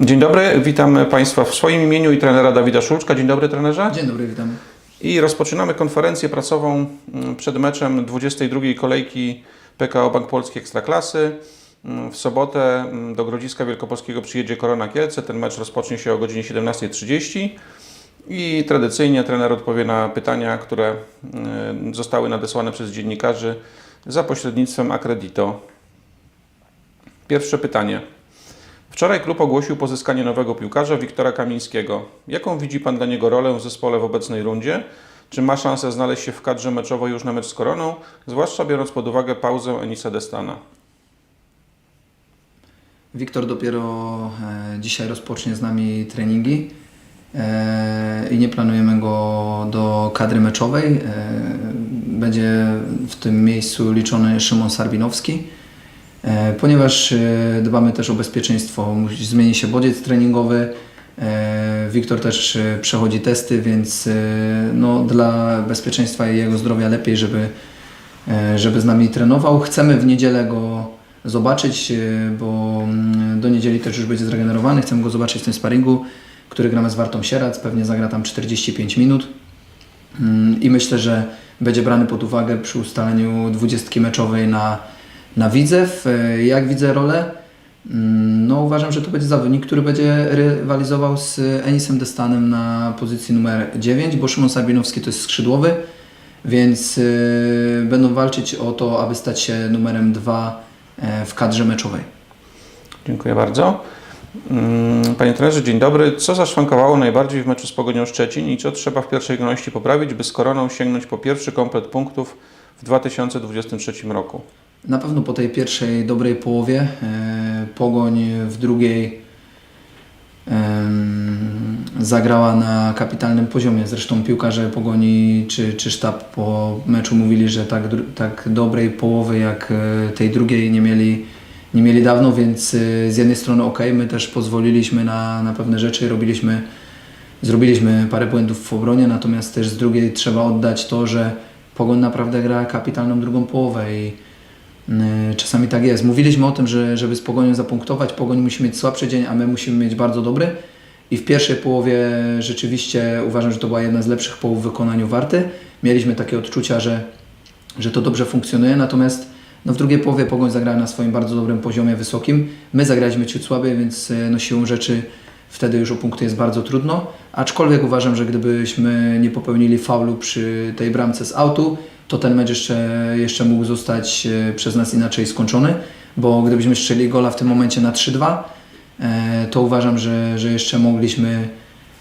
Dzień dobry, witam Państwa w swoim imieniu i trenera Dawida Szulczka. Dzień dobry trenerze. Dzień dobry, witamy. I rozpoczynamy konferencję pracową mm, przed meczem 22 kolejki PKO Bank Polski Ekstraklasy. Mm, W sobotę mm, do Grodziska Wielkopolskiego przyjedzie Korona Kielce. Ten mecz rozpocznie się o godzinie 17.30 i tradycyjnie trener odpowie na pytania, które zostały nadesłane przez dziennikarzy za pośrednictwem Accredito. Pierwsze pytanie. Wczoraj klub ogłosił pozyskanie nowego piłkarza Wiktora Kamińskiego. Jaką widzi Pan dla niego rolę w zespole w obecnej rundzie? Czy ma szansę znaleźć się w kadrze meczowej już na mecz z Koroną, zwłaszcza biorąc pod uwagę pauzę Enisa Destana? Wiktor dopiero e, dzisiaj rozpocznie z nami treningi e, i nie planujemy go do kadry meczowej. E, będzie w tym miejscu liczony Szymon Sarbinowski, ponieważ e, dbamy też o bezpieczeństwo. Zmieni się bodziec treningowy. E, Wiktor też e, przechodzi testy, więc e, no, dla bezpieczeństwa i jego zdrowia lepiej, żeby e, żeby z nami trenował. Chcemy w niedzielę go zobaczyć, e, bo mm, do niedzieli też już będzie zregenerowany. Chcemy go zobaczyć w tym sparingu, który gramy z Wartą Sierac. Pewnie zagra tam 45 minut. Mm, I myślę, że będzie brany pod uwagę przy ustaleniu dwudziestki meczowej na, na Widzew. Jak widzę rolę? Mm, No uważam, że to będzie zawodnik, który będzie rywalizował z Enisem Destanem na pozycji numer 9, bo Szymon Sarbinowski to jest skrzydłowy, więc y, będą walczyć o to, aby stać się numerem 2 e, w kadrze meczowej. Dziękuję bardzo. Mm, Panie trenerze, dzień dobry. Co zaszwankowało najbardziej w meczu z Pogonią Szczecin i co trzeba w pierwszej kolejności poprawić, by z Koroną sięgnąć po pierwszy komplet punktów w 2023 roku? Na pewno po tej pierwszej dobrej połowie, e, Pogoń w drugiej zagrała na kapitalnym poziomie. Zresztą piłkarze Pogoni czy, czy sztab po meczu mówili, że tak, tak dobrej połowy jak e, tej drugiej nie mieli, nie mieli dawno, więc e, z jednej strony ok, my też pozwoliliśmy na, na pewne rzeczy, robiliśmy, zrobiliśmy parę błędów w obronie, natomiast też z drugiej trzeba oddać to, że Pogoń naprawdę gra kapitalną drugą połowę i Czasami tak jest. Mówiliśmy o tym, że żeby z Pogonią zapunktować, Pogoń musi mieć słabszy dzień, a my musimy mieć bardzo dobry. I w pierwszej połowie rzeczywiście uważam, że to była jedna z lepszych połów w wykonaniu Warty. Mieliśmy takie odczucia, że, że to dobrze funkcjonuje, natomiast no w drugiej połowie Pogoń zagrała na swoim bardzo dobrym poziomie, wysokim. My zagraliśmy ciut słabiej, więc e, no siłą rzeczy wtedy już o punkty jest bardzo trudno. Aczkolwiek uważam, że gdybyśmy nie popełnili faulu przy tej bramce z autu, to ten mecz jeszcze, jeszcze mógł zostać e, przez nas inaczej skończony, bo gdybyśmy strzeli gola w tym momencie na 3-2, e, to uważam, że, że jeszcze mogliśmy,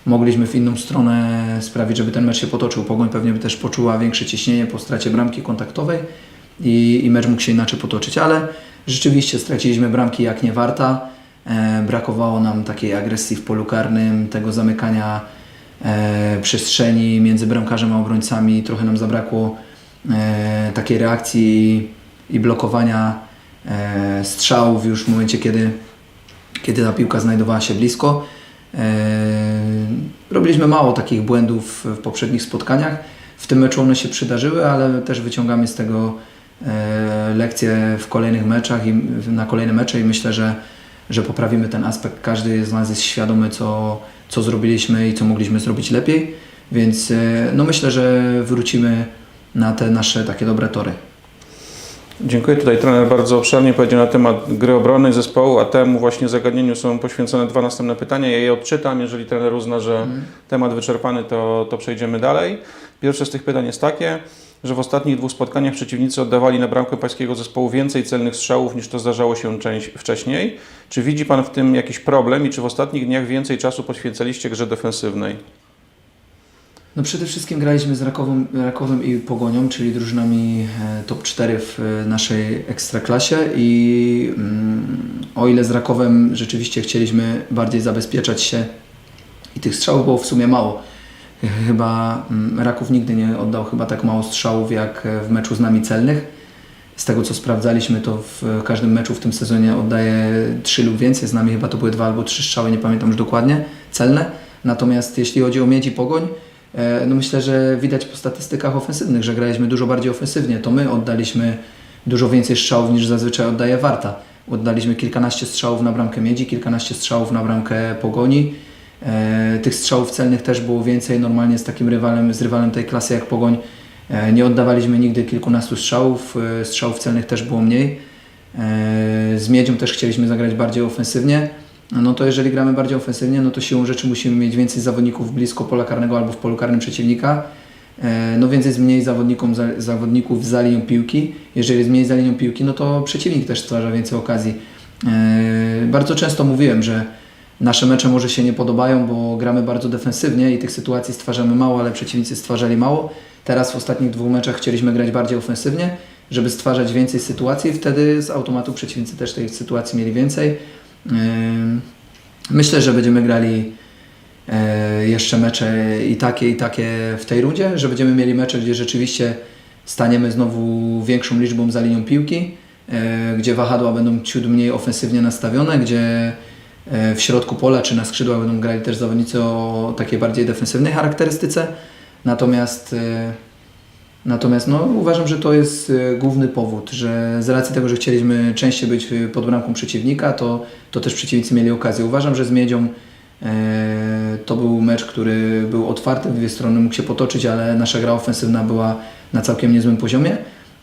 mogliśmy w inną stronę sprawić, żeby ten mecz się potoczył. Pogoń pewnie by też poczuła większe ciśnienie po stracie bramki kontaktowej i, i mecz mógł się inaczej potoczyć, ale rzeczywiście straciliśmy bramki jak nie warta. E, brakowało nam takiej agresji w polu karnym, tego zamykania przestrzeni między bramkarzem a obrońcami. Trochę nam zabrakło e, takiej reakcji i, blokowania e, strzałów już w momencie, kiedy, kiedy ta piłka znajdowała się blisko. E, robiliśmy mało takich błędów w poprzednich spotkaniach. W tym meczu one się przydarzyły, ale też wyciągamy z tego e, lekcje w kolejnych meczach i na kolejne mecze i myślę, że, że poprawimy ten aspekt. Każdy z nas jest świadomy, co, co zrobiliśmy i co mogliśmy zrobić lepiej, więc e, no myślę, że wrócimy na te nasze takie dobre tory. Dziękuję. Tutaj trener bardzo obszernie powiedział na temat gry obronnej zespołu, a temu właśnie zagadnieniu są poświęcone dwa następne pytania. Ja je odczytam. Jeżeli trener uzna, że temat wyczerpany, to, to przejdziemy dalej. Pierwsze z tych pytań jest takie, że w ostatnich dwóch spotkaniach przeciwnicy oddawali na bramkę pańskiego zespołu więcej celnych strzałów niż to zdarzało się wcześniej. Czy widzi Pan w tym jakiś problem i czy w ostatnich dniach więcej czasu poświęcaliście grze defensywnej? No przede wszystkim graliśmy z Rakowem, i Pogonią, czyli drużynami e, top 4 w e, naszej ekstraklasie i mm, o ile z Rakowem rzeczywiście chcieliśmy bardziej zabezpieczać się i tych strzałów było w sumie mało. Chyba mm, Raków nigdy nie oddał chyba tak mało strzałów jak e, w meczu z nami celnych. Z tego co sprawdzaliśmy, to w każdym meczu w tym sezonie oddaje 3 lub więcej. Z nami chyba to były dwa albo trzy strzały, nie pamiętam już dokładnie, celne. Natomiast jeśli chodzi o Miedź i Pogoń, No myślę, że widać po statystykach ofensywnych, że graliśmy dużo bardziej ofensywnie. To my oddaliśmy dużo więcej strzałów niż zazwyczaj oddaje Warta. Oddaliśmy kilkanaście strzałów na bramkę Miedzi, kilkanaście strzałów na bramkę Pogoni. E, tych strzałów celnych też było więcej. Normalnie z takim rywalem, z rywalem tej klasy jak Pogoń e, nie oddawaliśmy nigdy kilkunastu strzałów. E, strzałów celnych też było mniej. E, z Miedzią też chcieliśmy zagrać bardziej ofensywnie. No to jeżeli gramy bardziej ofensywnie, no to siłą rzeczy musimy mieć więcej zawodników blisko pola karnego albo w polu karnym przeciwnika. E, No więc jest mniej zawodnikom, za, zawodników za linią piłki. Jeżeli jest mniej za linią piłki, no to przeciwnik też stwarza więcej okazji. E, Bardzo często mówiłem, że nasze mecze może się nie podobają, bo gramy bardzo defensywnie i tych sytuacji stwarzamy mało, ale przeciwnicy stwarzali mało. Teraz w ostatnich dwóch meczach chcieliśmy grać bardziej ofensywnie, żeby stwarzać więcej sytuacji. Wtedy z automatu przeciwnicy też tych sytuacji mieli więcej. Myślę, że będziemy grali e, jeszcze mecze i takie, i takie w tej rundzie, że będziemy mieli mecze, gdzie rzeczywiście staniemy znowu większą liczbą za linią piłki, e, gdzie wahadła będą ciut mniej ofensywnie nastawione, gdzie e, w środku pola czy na skrzydłach będą grali też zawodnicy o takiej bardziej defensywnej charakterystyce. Natomiast Natomiast no, uważam, że to jest e, główny powód, że z racji tego, że chcieliśmy częściej być e, pod bramką przeciwnika, to, to też przeciwnicy mieli okazję. Uważam, że z Miedzią e, to był mecz, który był otwarty, dwie strony mógł się potoczyć, ale nasza gra ofensywna była na całkiem niezłym poziomie.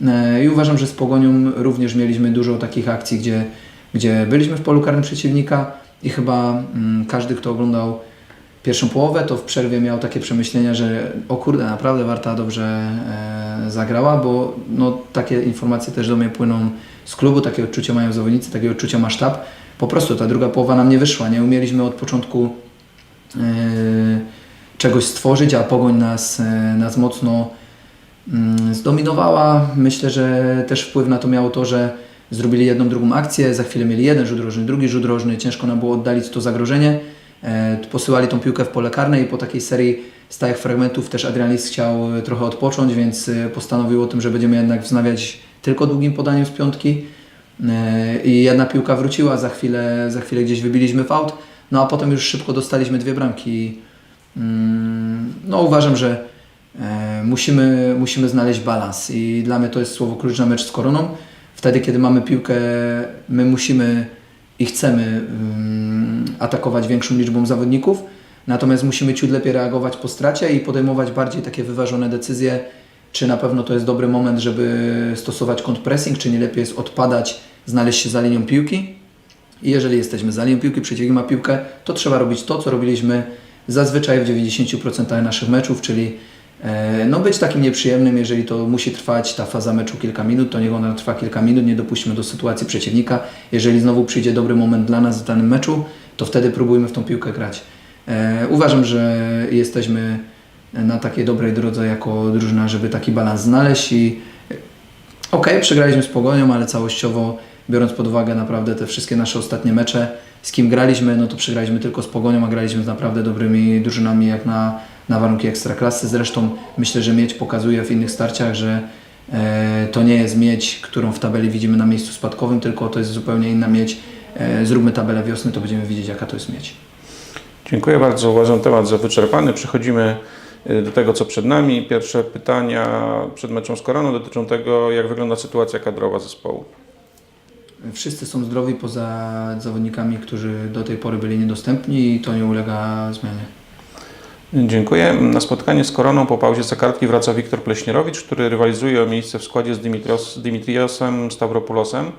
E, I uważam, że z Pogonią również mieliśmy dużo takich akcji, gdzie, gdzie byliśmy w polu karnym przeciwnika i chyba mm, każdy, kto oglądał pierwszą połowę, to w przerwie miał takie przemyślenia, że o kurde, naprawdę Warta dobrze e, zagrała, bo no, takie informacje też do mnie płyną z klubu, takie odczucia mają zawodnicy, takie odczucia ma sztab. Po prostu ta druga połowa nam nie wyszła, nie umieliśmy od początku e, czegoś stworzyć, a Pogoń nas, e, nas mocno mm, zdominowała. Myślę, że też wpływ na to miało to, że zrobili jedną, drugą akcję, za chwilę mieli jeden rzut rożny, drugi rzut rożny, ciężko nam było oddalić to zagrożenie. E, Posyłali tą piłkę w pole karne i po takiej serii stałych fragmentów też Adrian Lis chciał e, trochę odpocząć, więc e, postanowił o tym, że będziemy jednak wznawiać tylko długim podaniem z piątki. I jedna piłka wróciła, za chwilę, za chwilę gdzieś wybiliśmy w aut, no a potem już szybko dostaliśmy dwie bramki. Mm, No uważam, że musimy, musimy znaleźć balans i dla mnie to jest słowo klucz na mecz z Koroną. Wtedy, kiedy mamy piłkę, my musimy i chcemy mm, atakować większą liczbą zawodników, natomiast musimy ciut lepiej reagować po stracie i podejmować bardziej takie wyważone decyzje, czy na pewno to jest dobry moment, żeby stosować kontrpressing, czy nie lepiej jest odpadać, znaleźć się za linią piłki. I jeżeli jesteśmy za linią piłki, przeciwnik ma piłkę, to trzeba robić to, co robiliśmy zazwyczaj w 90% naszych meczów, czyli e, no być takim nieprzyjemnym, jeżeli to musi trwać ta faza meczu kilka minut, to niech ona trwa kilka minut, nie dopuśćmy do sytuacji przeciwnika. Jeżeli znowu przyjdzie dobry moment dla nas w danym meczu, to wtedy próbujmy w tą piłkę grać. E, Uważam, że jesteśmy na takiej dobrej drodze jako drużyna, żeby taki balans znaleźć i Okej, przegraliśmy z Pogonią, ale całościowo, biorąc pod uwagę naprawdę te wszystkie nasze ostatnie mecze, z kim graliśmy, no to przegraliśmy tylko z Pogonią, a graliśmy z naprawdę dobrymi drużynami jak na, na warunki ekstraklasy. Zresztą myślę, że Miedź pokazuje w innych starciach, że e, to nie jest Miedź, którą w tabeli widzimy na miejscu spadkowym, tylko to jest zupełnie inna Miedź. E, zróbmy tabelę wiosny, to będziemy widzieć jaka to jest Miedź. Dziękuję bardzo. Uważam temat za wyczerpany. Przechodzimy y, do tego, co przed nami. Pierwsze pytania przed meczem z Koroną dotyczą tego, jak wygląda sytuacja kadrowa zespołu. Wszyscy są zdrowi poza zawodnikami, którzy do tej pory byli niedostępni i to nie ulega zmianie. Dziękuję. Na spotkanie z Koroną po pauzie za kartki wraca Wiktor Pleśnierowicz, który rywalizuje o miejsce w składzie z Dimitrios, Dimitriosem Stavropulosem.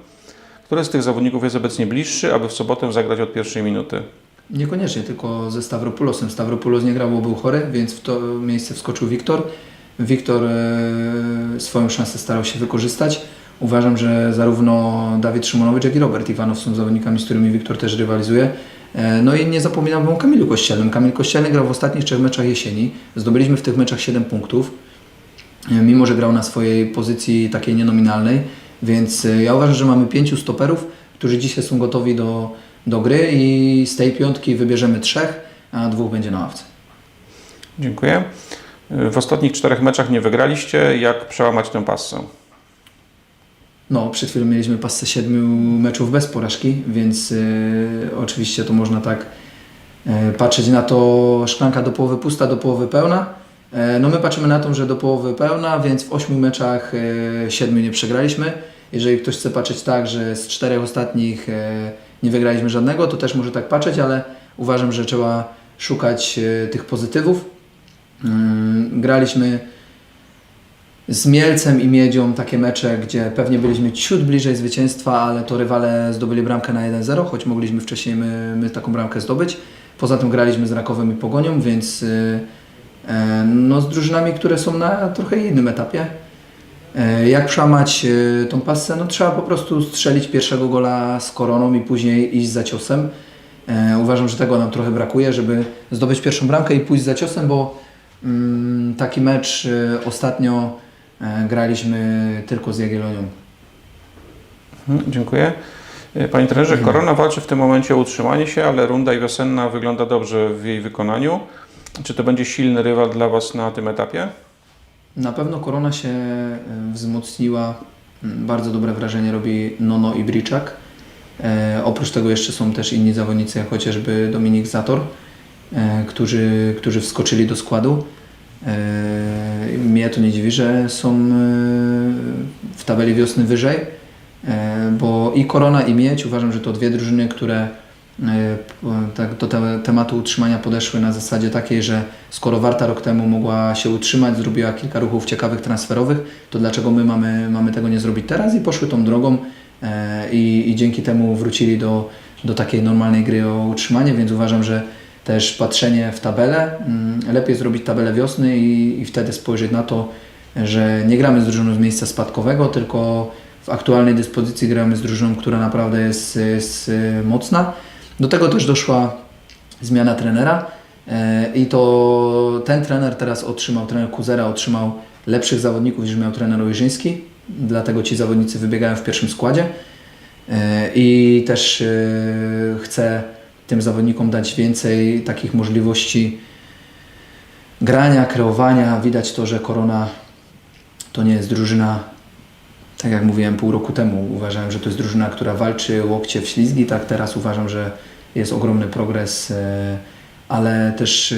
Który z tych zawodników jest obecnie bliższy, aby w sobotę zagrać od pierwszej minuty? Niekoniecznie, tylko ze Stavropulosem. Stavropoulos nie grał, bo był chory, więc w to miejsce wskoczył Wiktor. Wiktor e, swoją szansę starał się wykorzystać. Uważam, że zarówno Dawid Szymonowicz, jak i Robert Iwanow są zawodnikami, z którymi Wiktor też rywalizuje. E, No i nie zapominam o Kamilu Kościelnym. Kamil Kościelny grał w ostatnich trzech meczach jesieni. Zdobyliśmy w tych meczach 7 punktów, e, mimo że grał na swojej pozycji takiej nienominalnej. Więc e, ja uważam, że mamy pięciu stoperów, którzy dzisiaj są gotowi do, do gry i z tej piątki wybierzemy trzech, a dwóch będzie na ławce. Dziękuję. W ostatnich czterech meczach nie wygraliście. Jak przełamać tę passę? No, przed chwilą mieliśmy pasę siedmiu meczów bez porażki, więc y, oczywiście to można tak y, patrzeć na to szklanka do połowy pusta, do połowy pełna. E, no my patrzymy na to, że do połowy pełna, więc w ośmiu meczach y, siedmiu nie przegraliśmy jeżeli ktoś chce patrzeć tak, że z czterech ostatnich e, nie wygraliśmy żadnego, to też może tak patrzeć, ale uważam, że trzeba szukać e, tych pozytywów. Graliśmy z Mielcem i Miedzią takie mecze, gdzie pewnie byliśmy ciut bliżej zwycięstwa, ale to rywale zdobyli bramkę na 1-0, choć mogliśmy wcześniej my, my taką bramkę zdobyć. Poza tym graliśmy z Rakowem i Pogonią, więc e, no, z drużynami, które są na trochę innym etapie. E, Jak przełamać e, tą pasę? No trzeba po prostu strzelić pierwszego gola z koroną i później iść za ciosem. E, Uważam, że tego nam trochę brakuje, żeby zdobyć pierwszą bramkę i pójść za ciosem, bo mm, taki mecz e, ostatnio e, graliśmy tylko z Jagiellonią. Mhm, Dziękuję. E, Panie trenerze, Korona walczy w tym momencie o utrzymanie się, ale runda i wiosenna wygląda dobrze w jej wykonaniu. Czy to będzie silny rywal dla Was na tym etapie? Na pewno korona się e, wzmocniła. Mm, Bardzo dobre wrażenie robi Nono i Briczak. E, oprócz tego jeszcze są też inni zawodnicy, jak chociażby Dominik Zator, e, którzy, którzy wskoczyli do składu. E, mnie to nie dziwi, że są e, w tabeli wiosny wyżej, e, bo i Korona i Miedź uważam, że to dwie drużyny, które tak do te, tematu utrzymania podeszły na zasadzie takiej, że skoro Warta rok temu mogła się utrzymać, zrobiła kilka ruchów ciekawych transferowych, to dlaczego my mamy, mamy tego nie zrobić teraz i poszły tą drogą e, i, i dzięki temu wrócili do, do takiej normalnej gry o utrzymanie, więc uważam, że też patrzenie w tabelę, mm, lepiej zrobić tabelę wiosny i, i wtedy spojrzeć na to, że nie gramy z drużyną z miejsca spadkowego, tylko w aktualnej dyspozycji gramy z drużyną, która naprawdę jest, jest e, mocna. Do tego też doszła zmiana trenera e, i to ten trener teraz otrzymał, trener Kuzera otrzymał lepszych zawodników niż miał trener Ojrzyński, dlatego ci zawodnicy wybiegają w pierwszym składzie E, i też e, chce tym zawodnikom dać więcej takich możliwości grania, kreowania. Widać to, że Korona to nie jest drużyna, tak jak mówiłem pół roku temu, uważałem, że to jest drużyna, która walczy łokcie w ślizgi, tak teraz uważam, że jest ogromny progres, e, ale też e,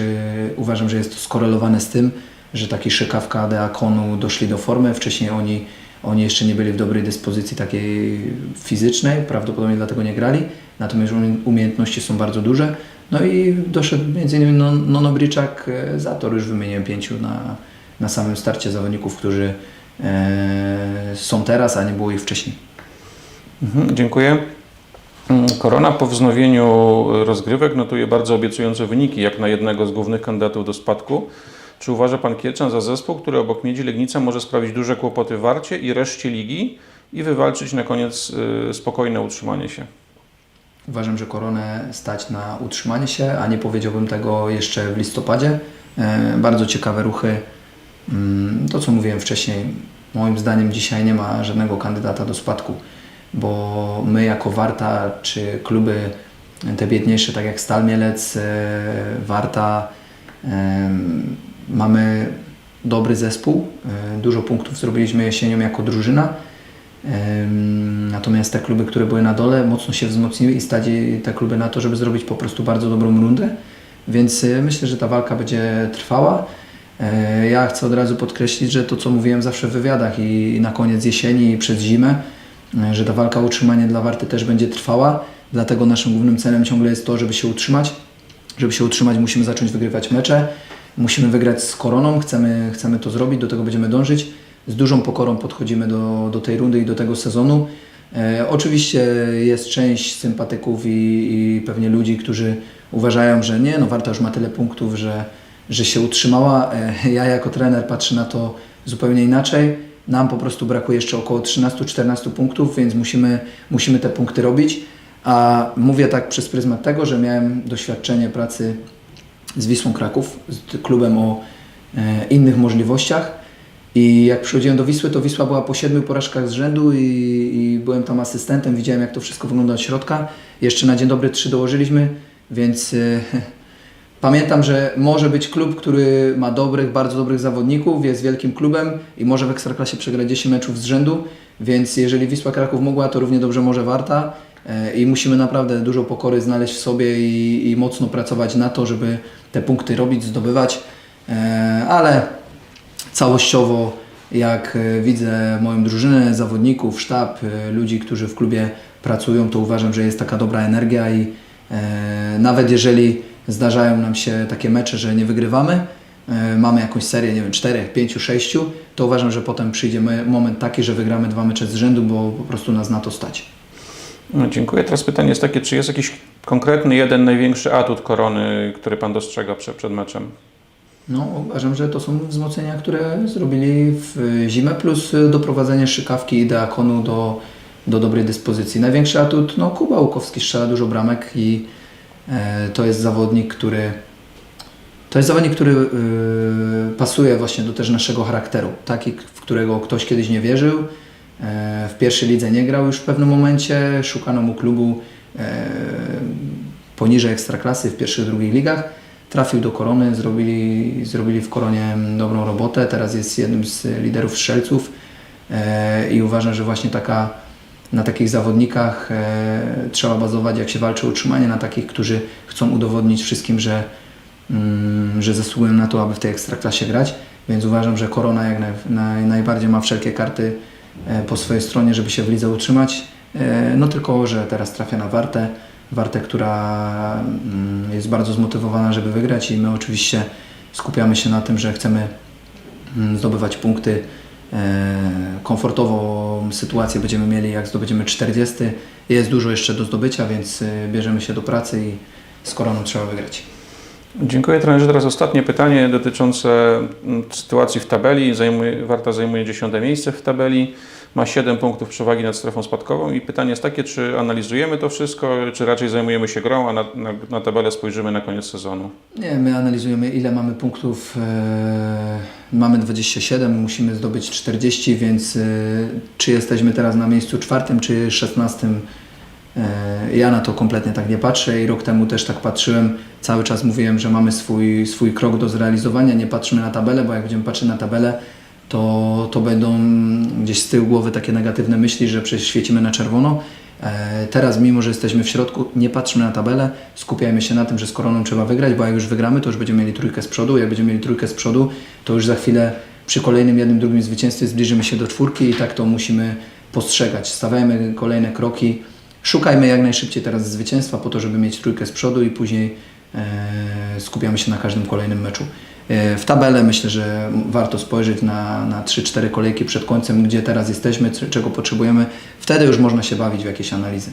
uważam, że jest to skorelowane z tym, że taki Szykawka, Deakonu doszli do formy, wcześniej oni, oni jeszcze nie byli w dobrej dyspozycji takiej fizycznej, prawdopodobnie dlatego nie grali, natomiast umie- umiejętności są bardzo duże. No i doszedł m.in. No- Nono Bryczak, e, Zator, już wymieniłem pięciu na, na samym starcie zawodników, którzy są teraz, a nie było ich wcześniej. Mhm, dziękuję. Mm, Korona po wznowieniu rozgrywek notuje bardzo obiecujące wyniki, jak na jednego z głównych kandydatów do spadku. Czy uważa Pan Kielczan za zespół, który obok Miedzi Legnica może sprawić duże kłopoty Warcie i reszcie ligi i wywalczyć na koniec y, spokojne utrzymanie się? Uważam, że koronę stać na utrzymanie się, a nie powiedziałbym tego jeszcze w listopadzie. E, bardzo ciekawe ruchy. Mm, To, co mówiłem wcześniej, moim zdaniem dzisiaj nie ma żadnego kandydata do spadku, bo my jako Warta, czy kluby te biedniejsze, tak jak Stal Mielec, e, Warta, em, mamy dobry zespół. E, Dużo punktów zrobiliśmy jesienią jako drużyna. Natomiast te kluby, które były na dole, mocno się wzmocniły i stali te kluby na to, żeby zrobić po prostu bardzo dobrą rundę. Więc e, myślę, że ta walka będzie trwała. E, Ja chcę od razu podkreślić, że to, co mówiłem zawsze w wywiadach i na koniec jesieni i przed zimę, e, że ta walka o utrzymanie dla Warty też będzie trwała. Dlatego naszym głównym celem ciągle jest to, żeby się utrzymać. Żeby się utrzymać, musimy zacząć wygrywać mecze. Musimy wygrać z koroną, chcemy, chcemy to zrobić, do tego będziemy dążyć. Z dużą pokorą podchodzimy do, do tej rundy i do tego sezonu. E, oczywiście jest część sympatyków i, i pewnie ludzi, którzy uważają, że nie, no Warta już ma tyle punktów, że, że się utrzymała. E, ja jako trener patrzę na to zupełnie inaczej. Nam po prostu brakuje jeszcze około 13-14 punktów, więc musimy, musimy te punkty robić. A mówię tak przez pryzmat tego, że miałem doświadczenie pracy z Wisłą Kraków, z klubem o e, innych możliwościach. I jak przychodziłem do Wisły, to Wisła była po siedmiu porażkach z rzędu i, i byłem tam asystentem, widziałem jak to wszystko wygląda od środka. Jeszcze na dzień dobry trzy dołożyliśmy, więc e, pamiętam, że może być klub, który ma dobrych, bardzo dobrych zawodników, jest wielkim klubem i może w Ekstraklasie przegrać 10 meczów z rzędu, więc jeżeli Wisła Kraków mogła, to równie dobrze może Warta. E, I musimy naprawdę dużo pokory znaleźć w sobie i, i mocno pracować na to, żeby te punkty robić, zdobywać. E, Ale całościowo Jak e, widzę moją drużynę, zawodników, sztab, ludzi, którzy w klubie pracują, to uważam, że jest taka dobra energia i nawet jeżeli zdarzają nam się takie mecze, że nie wygrywamy, e, mamy jakąś serię, nie wiem, 4, 5, 6, to uważam, że potem przyjdzie me- moment taki, że wygramy dwa mecze z rzędu, bo po prostu nas na to stać. No, dziękuję. Teraz pytanie jest takie, czy jest jakiś konkretny jeden największy atut Korony, który Pan dostrzega przed, przed meczem? No, uważam, że to są wzmocnienia, które zrobili w zimę, plus doprowadzenie szykawki i Deakonu do, do dobrej dyspozycji. Największy atut, no Kuba Łukowski strzela dużo bramek i to jest zawodnik, który to jest zawodnik, który y, pasuje właśnie do też naszego charakteru, taki, w którego ktoś kiedyś nie wierzył. E, w pierwszej lidze nie grał już w pewnym momencie, szukano mu klubu e, poniżej ekstraklasy w pierwszych, drugich ligach. Trafił do Korony, zrobili, zrobili w Koronie dobrą robotę, teraz jest jednym z liderów strzelców e, i uważam, że właśnie taka, na takich zawodnikach e, trzeba bazować, jak się walczy o utrzymanie, na takich, którzy chcą udowodnić wszystkim, że, mm, że zasługują na to, aby w tej ekstraklasie grać. Więc uważam, że Korona jak naj, naj, najbardziej ma wszelkie karty e, po swojej stronie, żeby się w lidze utrzymać. E, No tylko, że teraz trafia na Wartę. Wartę, która mm, jest bardzo zmotywowana, żeby wygrać i my oczywiście skupiamy się na tym, że chcemy mm, zdobywać punkty. E, Komfortową sytuację będziemy mieli, jak zdobędziemy 40. Jest dużo jeszcze do zdobycia, więc e, bierzemy się do pracy i z koroną trzeba wygrać. Dziękuję trenerze. Teraz ostatnie pytanie dotyczące mm, sytuacji w tabeli. Zajmuje, Warta zajmuje 10 miejsce w tabeli, ma 7 punktów przewagi nad strefą spadkową i pytanie jest takie, czy analizujemy to wszystko, czy raczej zajmujemy się grą, a na, na, na tabelę spojrzymy na koniec sezonu. Nie, my analizujemy ile mamy punktów. E, mamy 27, musimy zdobyć 40, więc e, czy jesteśmy teraz na miejscu czwartym czy 16? E, ja na to kompletnie tak nie patrzę i rok temu też tak patrzyłem. Cały czas mówiłem, że mamy swój, swój krok do zrealizowania, nie patrzymy na tabelę, bo jak będziemy patrzeć na tabelę, to, to będą gdzieś z tyłu głowy takie negatywne myśli, że przecież świecimy na czerwono. E, Teraz, mimo że jesteśmy w środku, nie patrzmy na tabelę, skupiajmy się na tym, że z koroną trzeba wygrać, bo jak już wygramy, to już będziemy mieli trójkę z przodu. Jak będziemy mieli trójkę z przodu, to już za chwilę przy kolejnym jednym, drugim zwycięstwie zbliżymy się do czwórki i tak to musimy postrzegać. Stawiajmy kolejne kroki, szukajmy jak najszybciej teraz zwycięstwa po to, żeby mieć trójkę z przodu i później e, skupiamy się na każdym kolejnym meczu. E, W tabelę myślę, że warto spojrzeć na, na 3-4 kolejki przed końcem, gdzie teraz jesteśmy, czego potrzebujemy. Wtedy już można się bawić w jakieś analizy.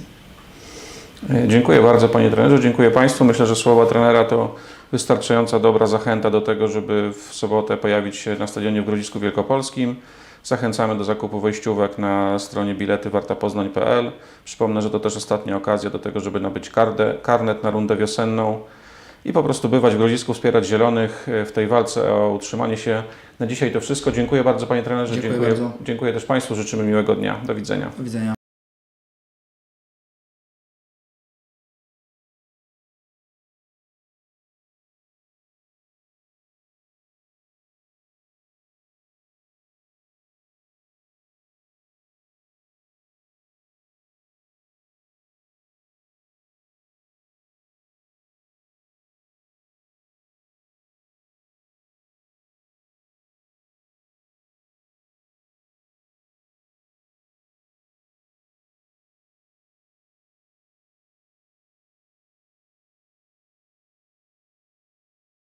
E, Dziękuję bardzo Panie trenerze, dziękuję Państwu. Myślę, że słowa trenera to wystarczająca dobra zachęta do tego, żeby w sobotę pojawić się na stadionie w Grodzisku Wielkopolskim. Zachęcamy do zakupu wejściówek na stronie bilety wartapoznań.pl. Przypomnę, że to też ostatnia okazja do tego, żeby nabyć kardę, karnet na rundę wiosenną i po prostu bywać w Grodzisku, wspierać Zielonych e, w tej walce o utrzymanie się. Na dzisiaj to wszystko. Dziękuję bardzo Panie trenerze, Dziękuję dziękuję, dziękuję też Państwu, życzymy miłego dnia. Do widzenia. Do widzenia.